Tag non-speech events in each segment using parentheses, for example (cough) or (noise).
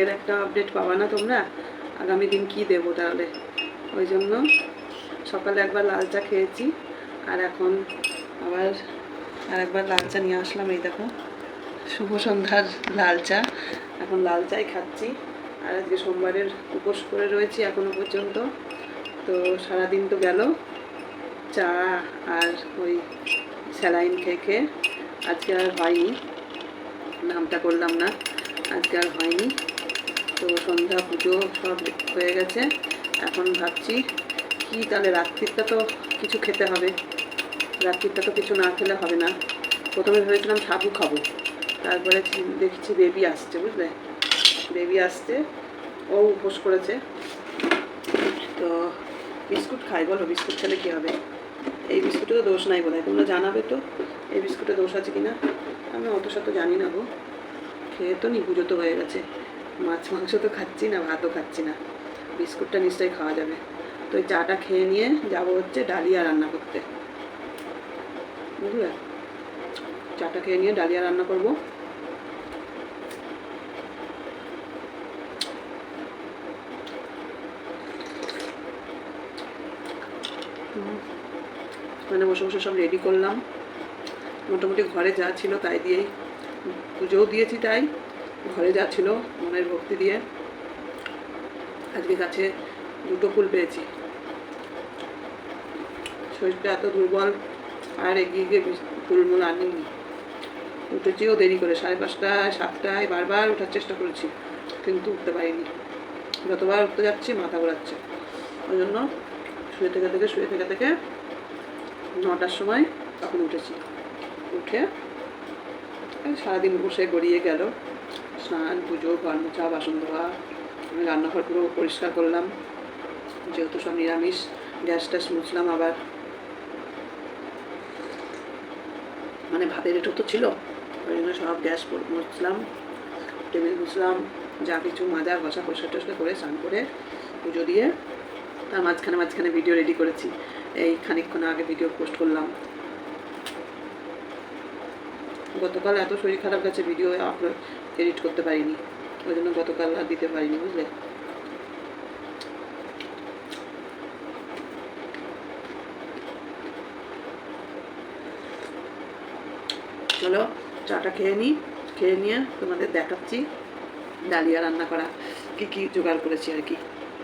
আজকের একটা আপডেট পাবা না তোমরা? আগামী দিন কি দেবো তাহলে? ওই জন্য সকালে একবার লাল চা খেয়েছি, আর এখন আবার আর একবার লাল চা নিয়ে আসলাম, এই দেখো। শুভ সন্ধ্যার লাল চা। এখন লাল চাই খাচ্ছি, আর আজকে সোমবারের উপোস করে রয়েছি এখনও পর্যন্ত। তো সারাদিন তো গেল, চা আর ওই স্যালাইন খেয়ে খেয়ে আজকে আর হয়নি, নামটা করলাম না, আজকে আর হয়নি। তো সন্ধ্যা পুজো সব হয়ে গেছে। এখন ভাবছি কি তাহলে রাত্রিটা তো কিছু খেতে হবে। রাত্রিটা তো কিছু না খেলে হবে না। প্রথমে ভেবেছিলাম সাবু খাব। তারপরে দেখছি বেবি আসছে, বুঝলে? বেবি আসছে, ও উপোস করেছে। তো বিস্কুট খাই, বলো বিস্কুট খেলে কী হবে? এই বিস্কুটে তো দোষ নাই বোধ তোমরা জানাবে তো এই বিস্কুটে দোষ আছে কি না আমি অত শত জানি না গো। খেয়ে তো নি, পুজো তো হয়ে গেছে। মাছ মাংস তো খাচ্ছি না, ভাতও খাচ্ছি না। বিস্কুটটা নিশ্চয়ই খাওয়া যাবে। তো এই চাটা খেয়ে নিয়ে যাব হচ্ছে ডালিয়া রান্না করতে। বুঝলে? চাটা খেয়ে নিয়ে ডালিয়া রান্না করব। মানে বসে বসে সব রেডি করলাম। মোটামুটি ঘরে যা ছিল তাই দিয়েই। পুজোও দিয়েছি তাই। ঘরে যা ছিল মনের ভক্তি দিয়ে আজকে গাছে দুটো ফুল পেয়েছি। শরীরটা এত দুর্বল, আর এগিয়ে গিয়ে ফুলমূল আনিনি। উঠেছিও দেরি করে, সাড়ে পাঁচটায় সাতটায় বারবার ওঠার চেষ্টা করেছি, কিন্তু উঠতে পারিনি। যতবার উঠতে যাচ্ছি, মাথা ঘোরাচ্ছে। ওই জন্য শুয়ে থেকে থেকে, শুয়ে থেকে থেকে নটার সময় তখন উঠেছি। উঠে সারাদিন বসে গড়িয়ে গেল। স্নান, পুজো ঘর মোছা বাসন ধোয়া, আমি রান্নাঘর পুরো পরিষ্কার করলাম। যেহেতু সব নিরামিষ গ্যাস ট্যাস মুছলাম আবার। মানে ভাতের এঁটো তো ছিল, ওই জন্য সব গ্যাস মুছলাম, টেবিল মুছলাম, যা কিছু মাজা ঘষা পরিষ্কার টরিষ্কার করে, স্নান করে, পুজো দিয়ে, তার মাঝখানে মাঝখানে ভিডিও রেডি করেছি। এই খানিকক্ষণ আগে ভিডিও পোস্ট করলাম। গতকাল এত শরীর খারাপ গেছে ভিডিও আপলোড এডিট করতে পারিনি। ওই জন্য গতকাল আর দিতে পারিনি, বুঝলে? চলো, চাটা খেয়ে নিই খেয়ে নিয়ে তোমাদের দেখাচ্ছি। ডালিয়া রান্না করা, কি কি জোগাড় করেছি আর কি।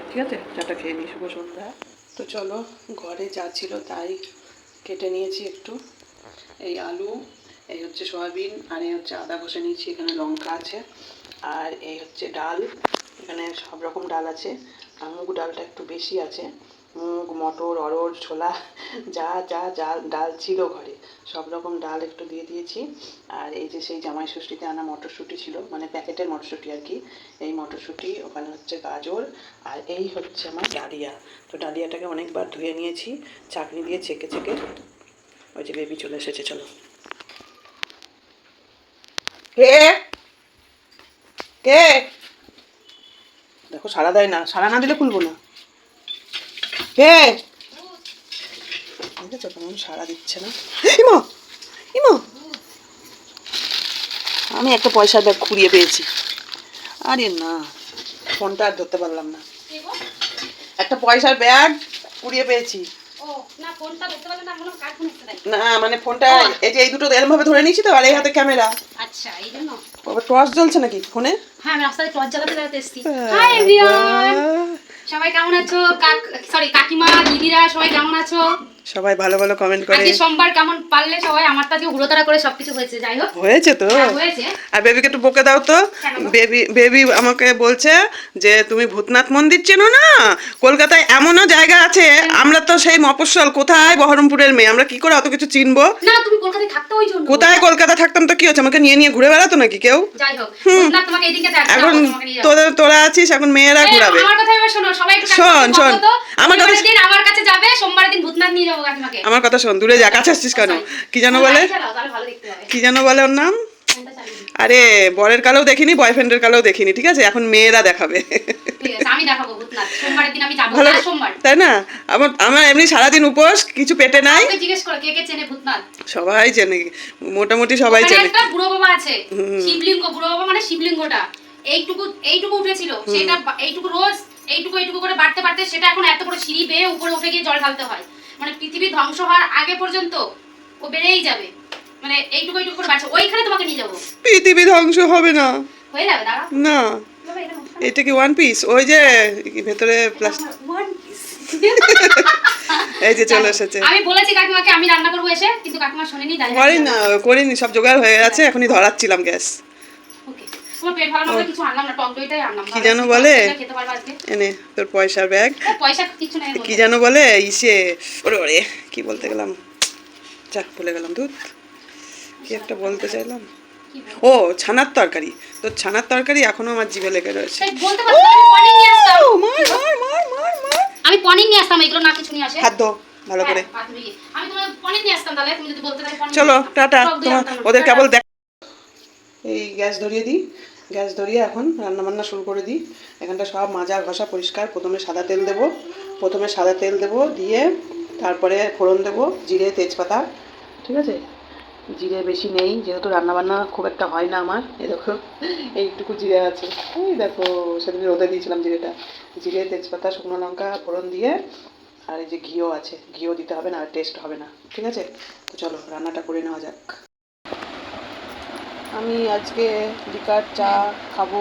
ঠিক আছে? চাটা খেয়ে নিই শুভ সন্ধ্যা। তো চলো, ঘরে যা ছিল তাই কেটে নিয়েছি একটু। এই আলু এই হচ্ছে সয়াবিন, আর এই হচ্ছে আদা ঘষে নিয়েছি, এখানে লঙ্কা আছে, আর এই হচ্ছে ডাল, এখানে সব রকম ডাল আছে মুগ ডালটা একটু বেশি আছে, মুগ, মটর অরড় ছোলা, যা যা যা ডাল ছিল ঘরে, সব রকম ডাল একটু দিয়ে দিয়েছি, আর এই যে সেই জামাই ষষ্ঠীতে আনা মটরশুঁটি ছিল মানে প্যাকেটের মটরশুঁটি আর কি, এই মটরশুঁটি, ওখানে হচ্ছে গাজর, আর এই হচ্ছে আমার ডালিয়া, তো ডালিয়াটাকে অনেকবার ধুয়ে নিয়েছি চাটনি দিয়ে চেকে চেকে ওই যে বেবি চলে এসেছে, চলো। কে? কে? দেখো সারা দেয় না। সারা না দিলে খুলবো না। কে? দেখেছ কেমন সারা দিচ্ছে না। ইমো! ইমো! আমি একটা পয়সার ব্যাগ খুঁড়িয়ে পেয়েছি। আরে না ফোনটা আর ধরতে পারলাম না। একটা পয়সার ব্যাগ কুড়িয়ে পেয়েছি। না মনে ফোনটা এই যে এই দুটো এরম ভাবে ধরে নিয়েছি তো আর এই হাতে ক্যামেরা। আচ্ছা এই জন্য। টর্চ জ্বলছে নাকি ফোনে? হ্যাঁ আমি রাস্তায় টর্চ জ্বালাতে জ্বালাতে এসেছি। হাই এভরিওয়ান সবাই কেমন আছো? কাক সরি কাকিমা দিদিরা সবাই কেমন আছো? সবাই ভালো ভালো কমেন্ট করে। আজকে সোমবার কেমন পারলে সবাই? আমার তো আজকে হুড়োতাড়া করে সবকিছু হয়েছে যাই হোক। হয়েছে তো? হ্যাঁ, হয়েছে। আর বেবিকে একটু বকে দাও তো। বেবি বেবি আমাকে বলছে যে তুমি ভূতনাথ মন্দির চেনো না? কলকাতায় এমনও জায়গা আছে আমরা তো সেই মফস্বল। কোথায় বহরমপুরের মেয়ে? আমরা কি করে অত কিছু চিনবো? না তুমি কলকাতায় থাকতে ওই জন্য। কোথায় কলকাতা থাকতাম তো কি হচ্ছে? আমাকে নিয়ে নিয়ে ঘুরে বেড়াতো নাকি কেউ? যাই হোক তোমাকে এইদিকে দেখ এখন তোদের তোরা আছিস এখন মেয়েরা এই, ঘুরাবে। আমার কথা এবার শোনো সবাই একটু শোন, শোন। আমার দিন আমার কাছে যাবে সোমবারের দিন ভূতনাথ নিয়ে আমার কথা শোন দূরে যা কাছে আসছিস কেন? কি যেন বলে? কি যেন বলে ওর নাম। আরে বরের কালেও দেখিনি বয়ফ্রেন্ডের কালেও দেখিনি ঠিক আছে? এখন মেয়েরা দেখাবে। ভালো তাই না? আমার আমার এমনি সারাদিন উপোস কিছু পেটে নাই। সবাই চেনে মোটামুটি সবাই চেনে। বুড়ো বাবা আছে শিবলিঙ্গ বুড়ো বাবা মানে শিবলিঙ্গটা। এইটুকু এইটুকু উঠেছিল সেটা এইটুকু রোজ এইটুকু এইটুকু করে বাড়তে বাড়তে সেটা এখন এত বড় সিঁড়ি বেয়ে উপরে উঠে গিয়ে জল ঢালতে হয়। মানে পৃথিবী ধ্বংস হওয়ার আগে পর্যন্ত ও বেড়েই যাবে। মানে এইটুকু এইটুকু করে বাড়ছে। ওইখানে তোমাকে নিয়ে যাব। পৃথিবী ধ্বংস হবে না। হয়ে যাবে দাঁড়া না। এটা কি ওয়ান পিস ওই যে ভেতরে প্লাস্টিক one piece। (laughs) এই যে চলে এসেছে। আমি বলেছি কাকিমাকে আমি রান্না করব এসে কিন্তু কাকিমা শোনেনি জানি না করিনি সব জোগাড় হয়ে আছে এখনই ধরাচ্ছিলাম গ্যাস। তোমার পেট ভালো না কিছু আনলাম না টক দইটাই আনলাম। কি যেন বলে? এনে তোর পয়সার ব্যাগ। ও, পয়সা কিছু নেই কি। যেন বলে? ইসে ওরে ওরে কি বলতে গেলাম? যাক ভুলে গেলাম দুধ কি একটা বলতে চাইলাম? ও ছানার তরকারি। তো ছানার তরকারি এখনও আমার জিভে লেগে রয়েছে। আমি পনির নিয়ে আসতাম। এগুলো না কিছু নিয়ে আসে। ধো ভালো করে। হ্যাঁ, গিয়ে। আমি তোমার পনির নিয়ে আসতাম তাহলে তুমি যদি বলতে চলো টাটা তোমার ওদের কেবল দেখ এই গ্যাস ধরিয়ে দিই। গ্যাস ধরিয়ে এখন রান্না বান্না শুরু করে দিই। এখানটা সব মাজা ঘষা পরিষ্কার। প্রথমে সাদা তেল দেব। প্রথমে সাদা তেল দেব দিয়ে তারপরে ফোড়ন দেব, জিরে, তেজপাতা, ঠিক আছে? জিরে বেশি নেই, যেহেতু রান্না বান্না খুব একটা হয় না আমার। এই দেখো, এইটুকু জিরে আছে। এই দেখো সেদিন রোদে দিয়েছিলাম জিরেটা। জিরে, তেজপাতা, শুকনো লঙ্কা, ফোড়ন দিয়ে আর এই যে ঘিও আছে। ঘিও দিতে হবে না আর টেস্ট হবে না। ঠিক আছে? তো চলো, রান্নাটা করে নেওয়া যাক। আমি আজকে লিকার চা খাব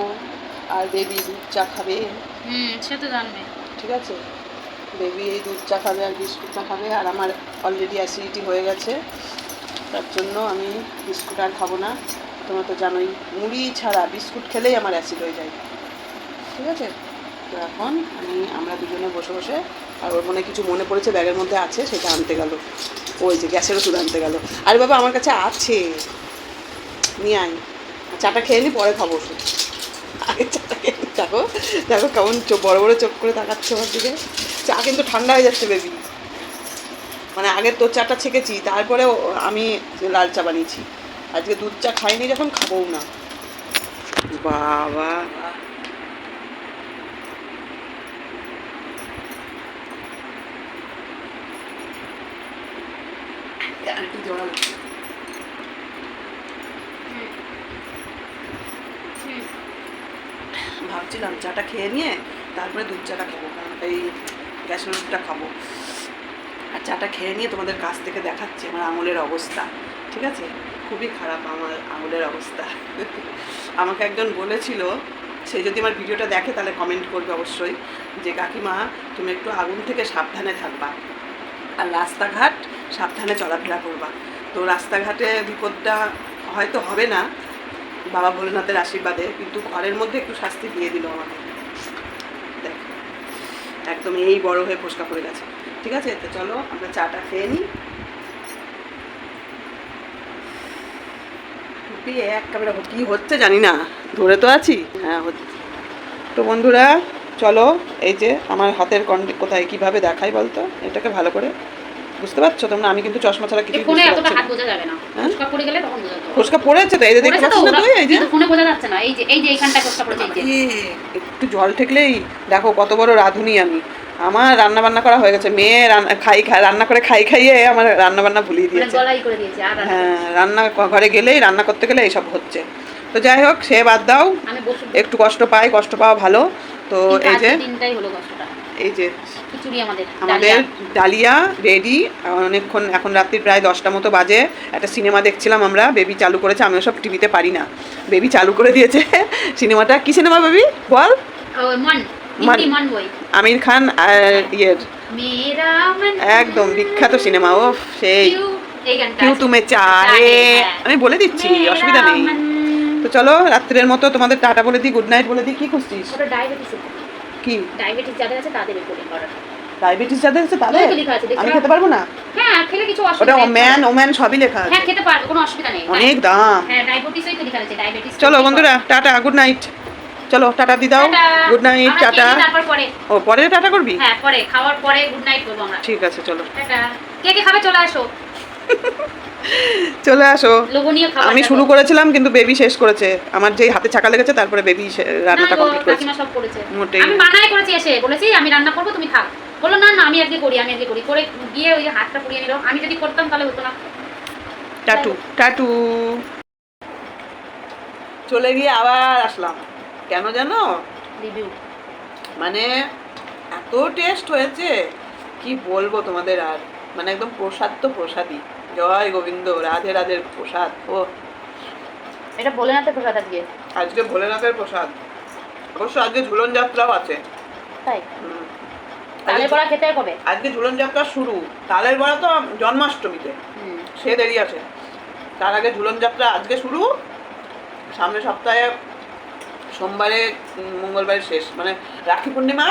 আর বেবি দুধ চা খাবে। হুম সে তো জানবে। ঠিক আছে? বেবি এই দুধ চা খাবে আর বিস্কুট চা খাবে আর আমার অলরেডি অ্যাসিডিটি হয়ে গেছে। তার জন্য আমি বিস্কুট আর খাব না। তোমরা তো জানোই মুড়ি ছাড়া বিস্কুট খেলেই আমার অ্যাসিড হয়ে যায়। ঠিক আছে? তো এখন আমি আমরা দুজনে বসে বসে আর ওর মনে কিছু মনে পড়েছে ব্যাগের মধ্যে আছে সেটা আনতে গেল। ওই যে গ্যাসের ওষুধ আনতে গেল। আরে বাবা আমার কাছে আছে। নিয়ে আয়। চাটা খেয়ে নি, পরে খাব ওষুধ। আগে চাটা খেয়ে। দেখো দেখো কেমন বড় বড় চোখ করে তাকাচ্ছে আমার দিকে। চা কিন্তু ঠান্ডা হয়ে যাচ্ছে বেবি মানে আগে তোর চাটা ছেঁকেছি তারপরে আমি লাল চা বানিয়েছি। আজকে দুধ চা খাইনি, যখন খাবোও না। বাবা। একটু। ভাবছিলাম চাটা খেয়ে নিয়ে তারপরে দুধ চাটা খাব, কারণ এই গ্যাসের ওষুধটা খাব। আর চাটা খেয়ে নিয়ে তোমাদের কাছ থেকে দেখাচ্ছি আমার আঙুলের অবস্থা, ঠিক আছে? খুবই খারাপ আমার আঙুলের অবস্থা। আমাকে একজন বলেছিল, সে যদি আমার ভিডিওটা দেখে তাহলে কমেন্ট করবে অবশ্যই, যে কাকিমা, তুমি একটু আগুন থেকে সাবধানে থাকবা আর রাস্তাঘাট সাবধানে চলাফেরা করবা। তো রাস্তাঘাটে বিপদটা হয়তো হবে না বাবা ভোলেনাথের আশীর্বাদে, কিন্তু ঘরের মধ্যে একটু শাস্তি দিয়ে দিল আমাকে। দেখ, একদম এই বড় হয়ে ফোসকা পড়ে গেছে। ঠিক আছে? তো চলো, আমরা চাটা খেয়ে নিই। এক ক্যামেরা কি হচ্ছে জানি না। ধরে তো আছি। হ্যাঁ হচ্ছে। তো বন্ধুরা, চলো, এই যে আমার হাতের কোথায় কীভাবে দেখাই বলতো? এটাকে ভালো করে বুঝতে পারছ? তোমরা আমি কিন্তু চশমা ছাড়া কিছু ফোনে এতটা হাত বোঝা যাবে না। হ্যাঁ? ফুসকা পড়ে গেলে তখন বোঝা যাবে। ফোসকা পড়েছে তো এই যে দেখতে পাচ্ছ না তুই এই যে ফোনে বোঝা যাচ্ছে না। এই যে এই যে এইখানটা ফুসকা পড়েছে এই যে। একটু জল ঠেকলেই দেখো কত বড় রাঁধুনি আমি। আমার রান্না বান্না করা হয়ে গেছে। মেয়ে রান্না খাই খাই রান্না করে খাই খাইয়ে আমার রান্না বান্না ভুলিয়ে মানে দিয়েছে। হ্যাঁ রান্না ঘরে গেলেই রান্না করতে গেলে এইসব হচ্ছে। তো যাই হোক সে বাদ দাও। একটু কষ্ট পাই কষ্ট পাওয়া ভালো। তো এই যে এই যে খিচুড়ি আমাদের আমাদের ডালিয়া। রেডি অনেকক্ষণ এখন রাত্রি প্রায় দশটা মতো বাজে। একটা সিনেমা দেখছিলাম আমরা বেবি চালু করেছে আমি সব টিভিতে পারি না। বেবি চালু করে দিয়েছে। (laughs) সিনেমাটা কি সিনেমা বেবি বল। আমির খান আর ইয়ের। একদম বিখ্যাত সিনেমা ও সেই। কিউ এই গানটা কিউ আছে। তুমে চাহে হ্যাঁ। আমি বলে দিচ্ছি অসুবিধা নেই। তো চলো রাত্রের মতো তোমাদের টাটা বলে দিই গুড নাইট বলে দিই। কি খুঁজছিস? কি? ডায়াবেটিস যাদের আছে তাদের ডায়াবেটিস যাদের আছে তাদের? আমি খেতে পারব না? হ্যাঁ খেলে কিছু ওটা অসুবিধা নেই। ওম্যান ওম্যান সবই লেখা আছে। হ্যাঁ খেতে পারবে কোনো অসুবিধা নেই। অনেক দাম। হ্যাঁ ডায়াবেটিসই তো লেখা আছে ডায়াবেটিস চলো বন্ধুরা টাটা গুড নাইট চলো টাটা দি দাও। Good night tata. ও পরে টাটা করবি? হ্যাঁ পরে খাওয়ার পরে গুড নাইট করব আমরা। ঠিক আছে চলো। টাটা। কে কে খাবে চলে আসো। চলে আসো। আমি শুরু করেছিলাম কিন্তু বেবি শেষ করেছে। আমার যেই হাতে ছাকা লেগেছে তারপরে বেবি রান্নাটা কমপ্লিট করেছে। মোটেই। আমি মানাই করেছি এসে। বলেছি আমি রান্না করব তুমি থাক। বলল না না আমি আজকে করি আমি আজকে করি। করে গিয়ে ওই হাতটা পুড়িয়ে নিল। আমি যদি করতাম তাহলে হতো না। Tattoo tattoo. চলে গিয়ে আবার আসলাম। কেন জানো? রিভিউ মানে এত টেস্ট হয়েছে কি বলব তোমাদের আর? মানে একদম প্রসাদ তো প্রসাদই। জয় গোবিন্দ রাধে রাধের প্রসাদ। ও। এটা তো প্রসাদ আজকে। আজকে ভোলেনাথের প্রসাদ। অবশ্য আজকে ঝুলন যাত্রাও আছে। তাই? হুম। তালে পড়া খেতে কবে আজকে ঝুলন যাত্রা শুরু। তালের বড়া তো জন্মাষ্টমীতে। সে দেরি আছে। তার আগে ঝুলন যাত্রা আজকে শুরু। সামনের সপ্তাহে সোমবারে মঙ্গলবারে শেষ। মানে রাখি পূর্ণিমা।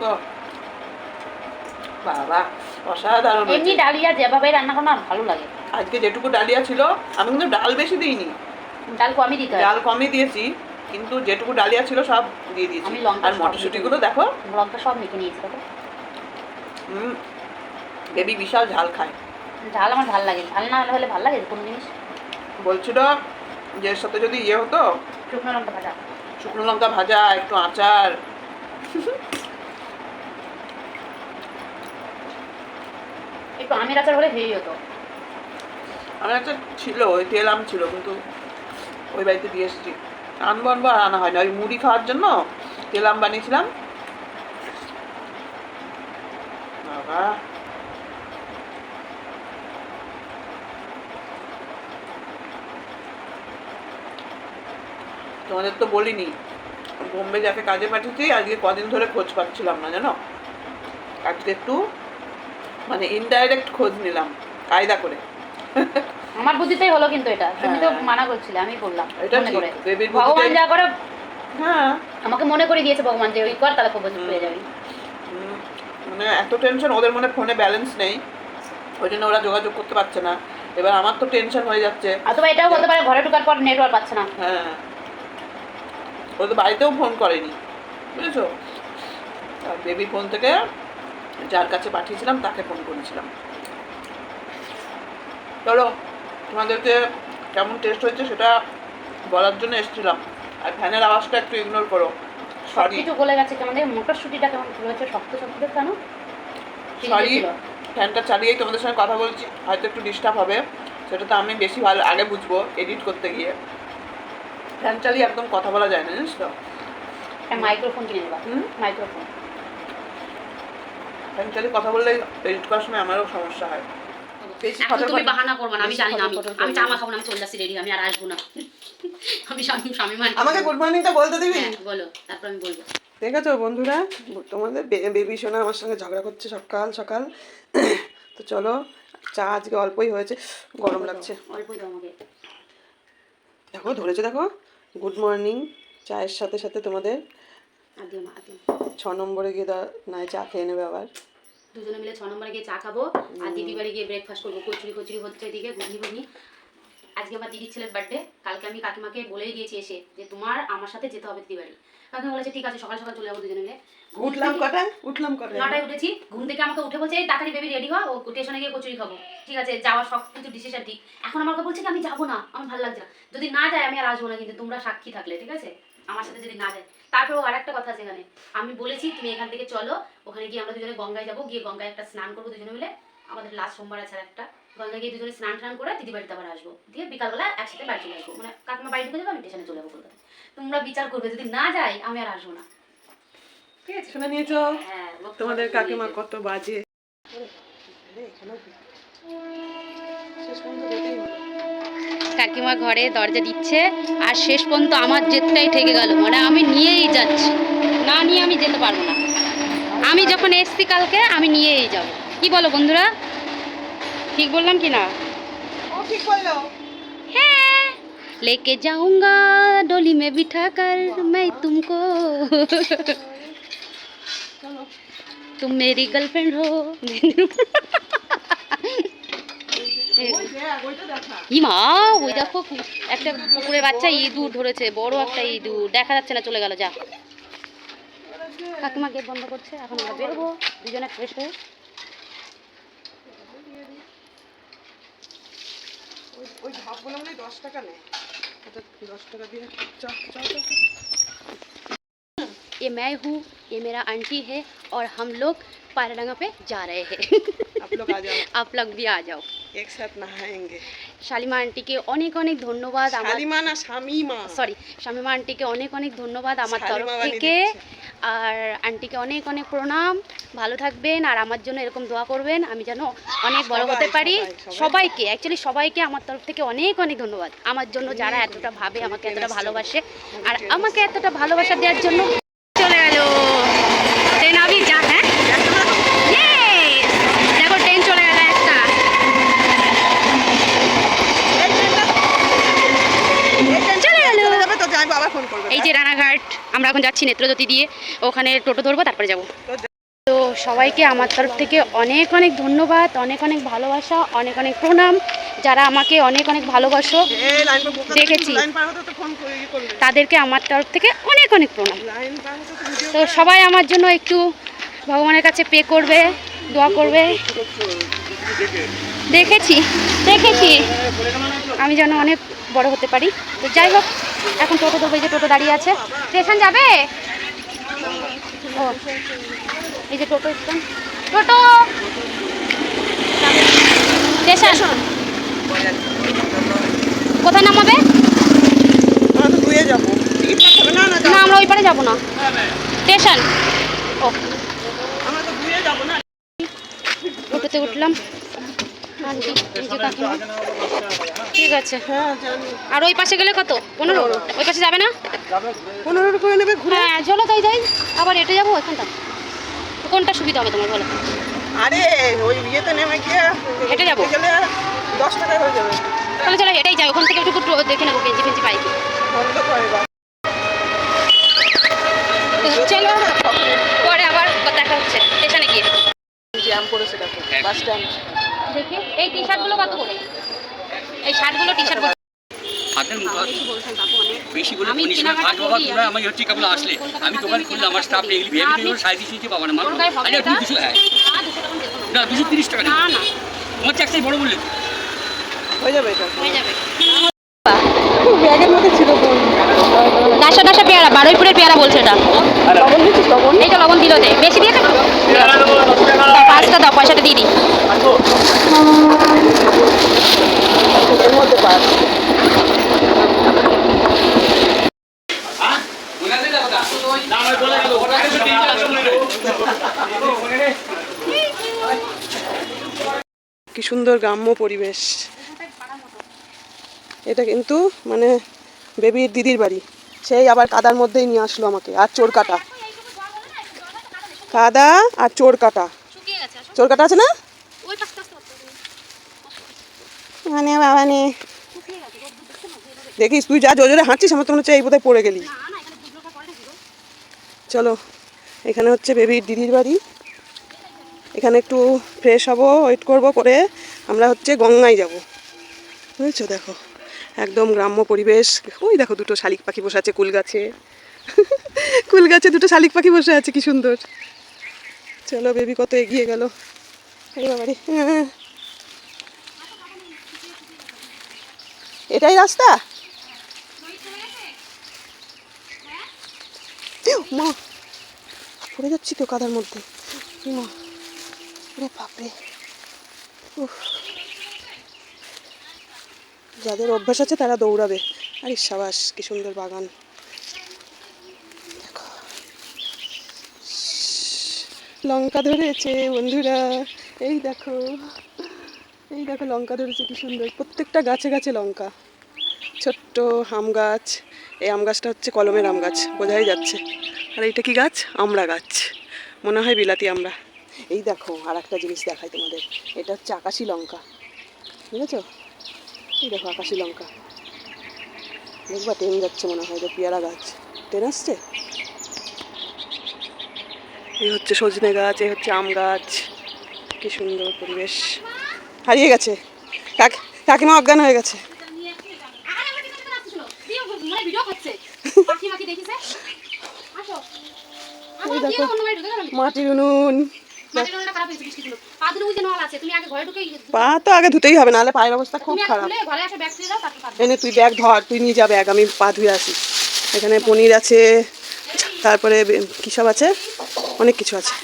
তো বাবা অসাধারণ এমনি ডালিয়া যেভাবে রান্না করো ভালো লাগে। আজকে যেটুকু ডালিয়া ছিল আমি কিন্তু ডাল বেশি দিইনি। ডাল কমই দিতে ডাল কমই দিয়েছি। কিন্তু যেটুকু ডালিয়া ছিল সব দিয়ে দিয়েছি। আর মটরশুটিগুলো দেখো। লঙ্কা সব মেখে নিয়েছি দেখো। হুম বেবি বিশাল ঝাল খায়। ঝাল আমার ভালো লাগে ঝাল না হলে ভালো লাগে কোনো জিনিস। বলছিল যে সাথে যদি ইয়ে হতো? শুকনো লঙ্কা ভাজা। শুকনো লঙ্কা ভাজা একটু আচার। একটু আমের আচার হলে হেই হতো। আমার একটা ছিল ওই তেল আম ছিল কিন্তু ওই বাড়িতে দিয়ে এসেছি। আনব আনব আর আনা হয় না ওই মুড়ি খাওয়ার জন্য তেল আম বানিয়েছিলাম তোমাদের তো বলিনি, বোম্বে যাকে কাজে পাঠিয়েছি, আজকে কদিন ধরে খোঁজ পাচ্ছিলাম না, জানো? আজকে একটু মানে ইনডাইরেক্ট খোঁজ নিলাম, কায়দা করে। আমার বুদ্ধিতেই হলো কিন্তু এটা। তুমি তো হ্যাঁ। মানা করছিলে আমি বললাম মনে করে। ভগবান যা করে হ্যাঁ। আমাকে মনে করে দিয়েছে ভগবান যে ওই কর তাহলে খুব। হয়ে যাবে। মানে এত টেনশন ওদের মনে ফোনে ব্যালেন্স নেই। ওই জন্য ওরা যোগাযোগ করতে পারছে না। এবার আমার তো টেনশন হয়ে যাচ্ছে। অথবা এটাও হতে পারে ঘরে ঢোকার পর নেটওয়ার্ক পাচ্ছে না। হ্যাঁ। ও তো বাড়িতেও ফোন করেনি বুঝেছ? আর বেবি ফোন থেকে যার কাছে পাঠিয়েছিলাম তাকে ফোন করেছিলাম। চলো। তোমাদেরকে কেমন টেস্ট হয়েছে সেটা বলার জন্য এসেছিলাম। আর ফ্যানের আওয়াজটা একটু ইগনোর করো। সরি কিছু গলে গেছে। দেখে মটরশুটিটা কেমন রয়েছে শক্ত শক্ত কেন? সরি। ফ্যানটা চালিয়েই তোমাদের সঙ্গে কথা বলছি। হয়তো একটু ডিস্টার্ব হবে। সেটা তো আমি বেশি ভালো আগে বুঝব এডিট করতে গিয়ে। ফ্যান চালিয়ে একদম কথা বলা যায় না জানিস তো? মাইক্রোফোন কিনে হুম? মাইক্রোফোন ফ্যান চালিয়ে কথা বললে এডিট করার সময় আমারও সমস্যা হয়। এখন তুমি বাহানা করবে না আমি জানি না আমি খাব না আমি চলে যাচ্ছি রেডি আমি আর আসব না। আমি স্বামী স্বামী মান আমাকে গুড মর্নিংটা বলতে দিবি? হ্যাঁ বলো তারপর আমি বলব। দেখেছ বন্ধুরা? তোমাদের বেবি সোনা আমার সঙ্গে ঝগড়া করছে সকাল সকাল। তো চলো চা আজকে অল্পই হয়েছে গরম লাগছে। অল্পই দাও আমাকে। দেখো ধরেছে দেখো। গুড মর্নিং চায়ের সাথে সাথে তোমাদের না না। ছ নম্বরে গিয়ে নাই চা খেয়ে নেবে আবার। দুজনে মিলে ছ নম্বরে গিয়ে চা খাব আর দিদি বাড়ি গিয়ে ব্রেকফাস্ট করব। কচুরি কচুরি হচ্ছে এদিকে ঘুগনি ঘুগনি। আজকে আমার দিদির ছেলের বার্থডে কালকে আমি কাকিমাকে বলেই দিয়েছি এসে যে তোমার আমার সাথে যেতে হবে দিদি বাড়ি। কাকিমা বলেছে ঠিক আছে সকাল সকাল চলে যাব দুজনে মিলে। উঠলাম থেকে- উঠলাম কটায় নটায় উঠেছি ঘুম থেকে আমাকে উঠে বলছে এই তাড়াতাড়ি বেবি রেডি হও ও স্টেশনে গিয়ে কচুরি খাব। ঠিক আছে যাওয়ার সব কিছু ডিসিশন ঠিক। এখন আমাকে বলছে কি আমি যাব না আমার ভালো লাগছে না। যদি না যায় আমি আর আসব না কিন্তু তোমরা সাক্ষী থাকলে ঠিক আছে? আমার সাথে যদি না যায়। তারপরেও আর একটা কথা আছে এখানে। আমি বলেছি তুমি এখান থেকে চলো ওখানে গিয়ে আমরা দুজনে গঙ্গায় যাব। গিয়ে গঙ্গায় একটা স্নান করব দুজনে মিলে। আমাদের লাস্ট সোমবার আছে আর একটা। গঙ্গায় গিয়ে দুজনে স্নান টান করে দিদি বাড়িতে আবার আসব। দিয়ে বিকালবেলা একসাথে বাড়ি চলে আসব। মানে কাকিমা বাড়ি ঢুকে যাব আমি স্টেশনে চলে যাব কলকাতা তোমরা বিচার করবে যদি না যাই আমি আর আসব না। ঠিক আছে শুনে নিয়েছো হ্যাঁ তোমাদের কাকিমা কত বাজে। শেষ পর্যন্ত। কাকিমা ঘরে দরজা দিচ্ছে আর শেষ পর্যন্ত আমার জেদটাই ঠেকে গেল মানে আমি নিয়েই যাচ্ছি না নিয়ে আমি যেতে পারবো না আমি যখন এসছি কালকে আমি নিয়েই যাব কি বলো বন্ধুরা ঠিক বললাম কি না ও ঠিক বললো হ্যাঁ लेके जाऊंगा डोली में बिठा कर मैं तुमको চলো तुम मेरी गर्लफ्रेंड हो (laughs) হ্যাঁ, ইমা ওই দেখো একটা কুকুরের বাচ্চা ইঁদুর ধরেছে বড় একটা ইঁদুর। দেখা যাচ্ছে না চলে গেল যা। কাকিমা গেট বন্ধ করছে এখন আমরা বেরোবো দুজনে ফ্রেশ হয়ে। ওই ঢাকগুলো মনে হয় দশ টাকা নেয়। দশ টাকা দিয়ে पाराडंगा पे जा रहे हैं (laughs) आप लोग आ जाओ आप लोग भी आ जाओ एक साथ नहाएंगे শালিমা আন্টিকে অনেক অনেক ধন্যবাদ আমার শালিমা না শামিমা সরি শামিমা আন্টিকে অনেক অনেক ধন্যবাদ আমার তরফ শালিমা বানিয়ে থেকে দিচ্ছে। আর আন্টিকে অনেক অনেক প্রণাম ভালো থাকবেন আর আমার জন্য এরকম দোয়া করবেন আমি যেন অনেক বড় সবাই, হতে পারি সবাই, সবাই। সবাইকে অ্যাকচুয়ালি সবাইকে আমার তরফ থেকে অনেক অনেক ধন্যবাদ আমার জন্য যারা এতটা ভাবে আমাকে এতটা ভালোবাসে আর আমাকে এতটা ভালোবাসা দেওয়ার জন্য এই যে রানাঘাট, আমরা এখন যাচ্ছি নেত্রজ্যোতি দিয়ে, ওখানে টোটো ধরবো, তারপরে যাব। তো সবাইকে আমার তরফ থেকে অনেক অনেক ধন্যবাদ, অনেক অনেক ভালোবাসা, অনেক অনেক প্রণাম। যারা আমাকে অনেক অনেক ভালোবাসো, দেখেছি। তাদেরকে আমার তরফ থেকে অনেক অনেক প্রণাম। তো সবাই আমার জন্য একটু ভগবানের কাছে পে করবে, দোয়া করবে। দেখেছি দেখেছি। আমি যেন অনেক বড় হতে পারি। তো যাই হোক এখন টোটো ধরবো এই যে টোটো দাঁড়িয়ে আছে। স্টেশন যাবে? ও এই যে টোটো স্ট্যান্ড টোটো! স্টেশন। কোথায় নামাবে? না। আমরা ওই পারে যাব না। স্টেশন। ও। আমরা তো দুয়ে যাব না। টোটোতে উঠলাম আন্টি এই যে কাকিমা ঠিক আছে। হ্যাঁ আর ওই পাশে গেলে কত? পনেরো? ওই পাশে যাবে না? পনেরো করে নেবে ঘুরে? হ্যাঁ চলো তাই যাই। আবার এটা যাব ওখানটা। কোনটা সুবিধা হবে তোমার বলো? আরে ওই ইয়েতে নেমে গিয়ে হেঁটে যাব? গেলে দশ টাকায় হয়ে যাবে। তাহলে চলো এটাই যাই। ওখান থেকে একটু একটু দেখে নেব বেঞ্চি ফেঞ্চি পাই কি। চলো পরে আবার দেখা হচ্ছে। স্টেশনে গিয়ে। জ্যাম করেছে দেখো বাস স্ট্যান্ড দেখি। এই টি শার্টগুলো কত করে? এই শার্টগুলো টি শার্ট হাতের আমি আমার হচ্ছে আসলে। আমি দোকান আমার স্টাফ এগুলি ভেবে না মাত্র আরে তুমি দুশো হ্যাঁ। না দুশো টাকা দেবো। না। না দুশো তিরিশ টাকা না না। তোমার চাকরি বড় বললে। হয়ে যাবে হয়ে যাবে। ব্যাগের মধ্যে ছিল বোন ডাসা ডাসা পেয়ারা বারুইপুরের পেয়ারা বলছে এটা। লবণ দিচ্ছিস লবণ? এই তো লবণ দিল বেশি দিয়েছে পাঁচটা দাও, পয়সাটা দিয়ে দিই। কি সুন্দর গ্রাম্য পরিবেশ। এটা কিন্তু মানে বেবির দিদির বাড়ি। সেই আবার কাদার মধ্যেই নিয়ে আসলো আমাকে, আর চোর কাটা কাদা আর চোর কাটা চোর কাটা আছে না? মানে বাবা নে। দেখিস তুই যা জোরে হাঁটছিস আমার তো মনে হচ্ছে এই বোধহয় পড়ে গেলি। চলো এখানে হচ্ছে বেবির দিদির বাড়ি। এখানে একটু ফ্রেশ হব ওয়েট করব করে আমরা হচ্ছে গঙ্গায় যাব। বুঝেছ? দেখো একদম গ্রাম্য পরিবেশ। ওই দেখো দুটো শালিক পাখি বসে আছে কুল গাছে। (laughs) কুল গাছে দুটো শালিক পাখি বসে আছে কি সুন্দর। চলো বেবি কত এগিয়ে গেল। এটাই রাস্তা? মা, পড়ে যাচ্ছি তো কাদার মধ্যে। মা বাপরে। যাদের অভ্যাস আছে তারা দৌড়াবে। আরে সাবাস, কি সুন্দর বাগান। লঙ্কা ধরেছে, বন্ধুরা। এই দেখো এই দেখো লঙ্কা ধরেছে, কি সুন্দর। প্রত্যেকটা গাছে গাছে লঙ্কা। ছোট্ট আম গাছ। এই আম গাছটা হচ্ছে কলমের আম গাছ, বোঝাই যাচ্ছে। আর এইটা কি গাছ? আমড়া গাছ। মনে হয় বিলাতি আমরা। এই দেখো আর একটা জিনিস দেখাই তোমাদের। এটা হচ্ছে আকাশি লঙ্কা। বুঝেছ? এই দেখো, আকাশি লঙ্কা। দেখবা ট্রেন যাচ্ছে মনে হয় এটা পেয়ারা গাছ। ট্রেন আসছে? এই হচ্ছে সজনে গাছ এই হচ্ছে আম গাছ। কি সুন্দর পরিবেশ। হারিয়ে গেছে। কাকিমা অজ্ঞান হয়ে গেছে। মাটির উনুন। পা তো আগে ধুতেই হবে নাহলে পায়ের অবস্থা খুব খারাপ। এনে তুই ব্যাগ ধর তুই নিয়ে যা ব্যাগ আমি পা ধুয়ে আসি। এখানে পনির আছে তারপরে কী সব আছে? অনেক কিছু আছে।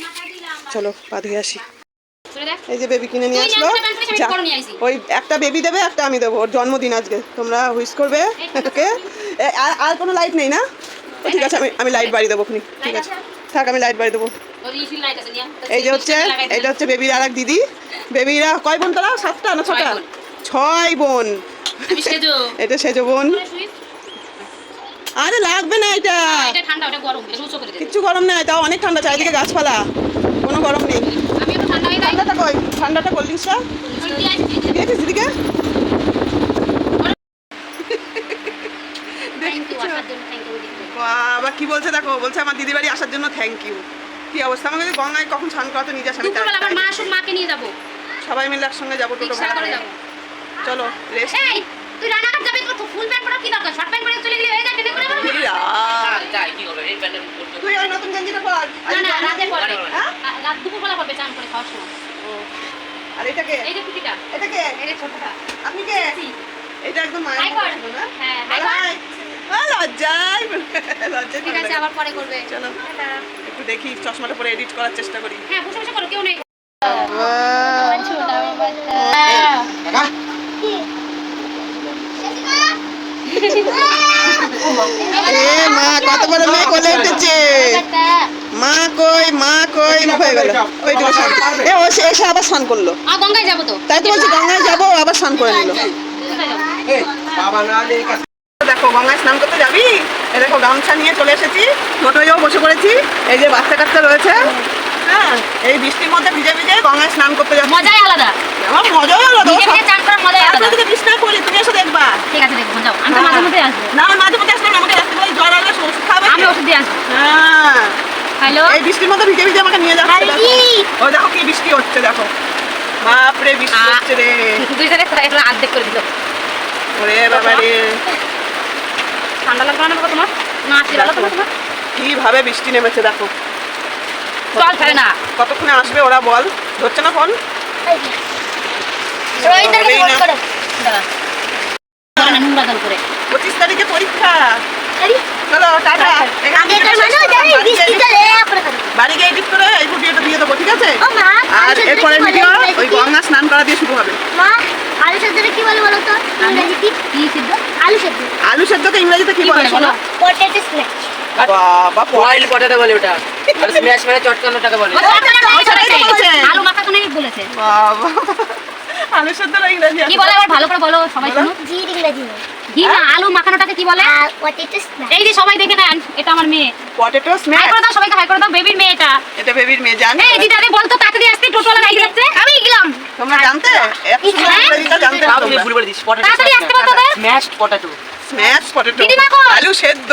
চলো পা ধুয়ে আসি। এই যে বেবি কিনে নিয়ে আসলো। ওই একটা বেবি দেবে একটা আমি দেবো। ওর জন্মদিন আজকে। তোমরা হুইস করবে ওকে। আর আর কোনো লাইট নেই না? ঠিক আছে আমি আমি লাইট বাড়ি দেবো খুনি ঠিক আছে। থাক আমি লাইট বাড়ি দেবো। এই যে হচ্ছে এটা হচ্ছে বেবির আর এক দিদি। বেবিরা কয় বোন তোরা? সাতটা না ছটা? ছয় বোন। এটা সেজো বোন। আরে লাগবে না এটা। এটা ঠান্ডা ওটা গরম এটা করে কিচ্ছু গরম নেই তাও অনেক ঠান্ডা চারিদিকে গাছপালা কোনো গরম নেই। আমি একটু ঠান্ডা ঠান্ডাটা কই? ঠান্ডাটা কোল্ড ড্রিঙ্কসটা দিয়েছিস দিদিকে কি বলছে দেখো? বলছে আমার দিদি বাড়ি আসার জন্য থ্যাংক ইউ কি অবস্থা? আমাকে গঙ্গায় কখন স্নান করাতে নিয়ে যাস আমি আমার মা মাকে নিয়ে যাব। সবাই মিলে একসঙ্গে যাব টোটো ভাড়া করে। চলো রেস্ট তুই রান্নাঘর যাবি তোর ফুল প্যান্ট পরা কি দরকার? শর্ট প্যান্ট পরে চলে গেলি হয়ে করে বলবি? তুই ওই নতুন গেঞ্জিটা পর। না না রাতে পরে হ্যাঁ? রাত দুপুরবেলা করবে চান করে খাওয়ার সময়। আর এটাকে এই যে এটাকে এই যে ছোটটা। আপনি কে? এটা একদম মায়ের মতো না? হ্যাঁ হাই বলো লজ্জায় ঠিক আছে আবার পরে করবে। চলো। একটু দেখি চশমাটা পরে এডিট করার চেষ্টা করি। হ্যাঁ বসে বসে করো কেউ নেই। মা কত বড় মেয়ে কোলে উঠেছে? মা কই মা কই? হয়ে গেল। ওইটুকু স্নান এ ও সে এসে আবার স্নান করল। গঙ্গায় যাব তো। তাই তো বলছি গঙ্গায় যাব আবার স্নান করে নিল। দেখো গঙ্গায় স্নান করতে যাবি? এই দেখো গামছা নিয়ে চলে এসেছি টোটোয়ও বসে পড়েছি। এই যে বাচ্চা কাচ্চা রয়েছে। এই বৃষ্টির মধ্যে ভিজে ভিজে গঙ্গায় স্নান করতে যাব মজাই আলাদা। আমার মজাই তো নিজে নিজে চান করার মজাই আলাদা। থেকে বিষ্ণা করি তুমি এসে দেখবা। ঠিক আছে দেখব যাও। আমি তো মাঝে মধ্যে আসব। না মাঝে মধ্যে আসলাম আমাকে রাস্তা বলে জ্বর আসলে ওষুধ খাবে আমি ওষুধ দিয়ে আসব। হ্যাঁ। হ্যালো? এই বৃষ্টির মধ্যে ভিজে ভিজে আমাকে নিয়ে যাচ্ছে দেখো। ও দেখো কি বৃষ্টি হচ্ছে দেখো। বাপরে বৃষ্টি হচ্ছে রে। দুই জায়গায় কোথায় এগুলো আর্ধেক করে দিল। ওরে বাবা রে ঠান্ডা লাগবে না তোমার? না আসলে তোমার তোমার? কীভাবে বৃষ্টি নেমেছে দেখো। জল ফেলে না। কতক্ষণে আসবে ওরা বল? ধরছে না ফোন? পঁচিশ তারিখে পরীক্ষা। চলো টাটা। এখান থেকে শেষ করো, বাড়ি গিয়ে- এডিট করে এই ভিডিওটা দিয়ে দেবো ঠিক আছে? আর এরপরে ভিডিও ওই গঙ্গা স্নান করা দিয়ে শুরু হবে। আলু সেদ্ধটা কি বলে বলো তো? ইংরেজি কি? কি সিদ্ধ? আলু সেদ্ধ। আলু সেদ্ধকে ইংরেজিতে কি কি বলে বলে বলো? পটেটো স্ন্যাক বাবা বয়েল পটেটো বলে ওটা। স্ম্যাশ মেরে চটকানোটাকে বলে। ও, চটকানো নাই ওটাই তো বলেছে। বলেছে। আলু মাখা তো নাকি বলেছে। বাবা। আলু সেদ্ধ না ইংরেজি কি বলে আবার ভালো করে বলো সবাই শুনো জি ইংরেজি ঘি না আলু মাখানোটাকে কি বলে? পটেটো স্ন্যাক এই যে সবাই দেখে নেন এটা আমার মেয়ে। পটেটো হাই করে দাও সবাইকে হাই করে দাও বেবির মেয়ে এটা। এটা বেবির মেয়ে জান এই দিদা আরে বলতো তাড়াতাড়ি আসতে টোটোলা গাড়ি যাচ্ছে। আমি গেলাম। তোমরা জানতে? এত সুন্দর হ্যাঁ? জানতে না তুমি ভুল বলে দিস পটেটো তাড়াতাড়ি আসতে বলতো ওদের। স্ম্যাশ পটেটো স্ম্যাশ পটেটো দিদিমা কই? আলু সেদ্ধ।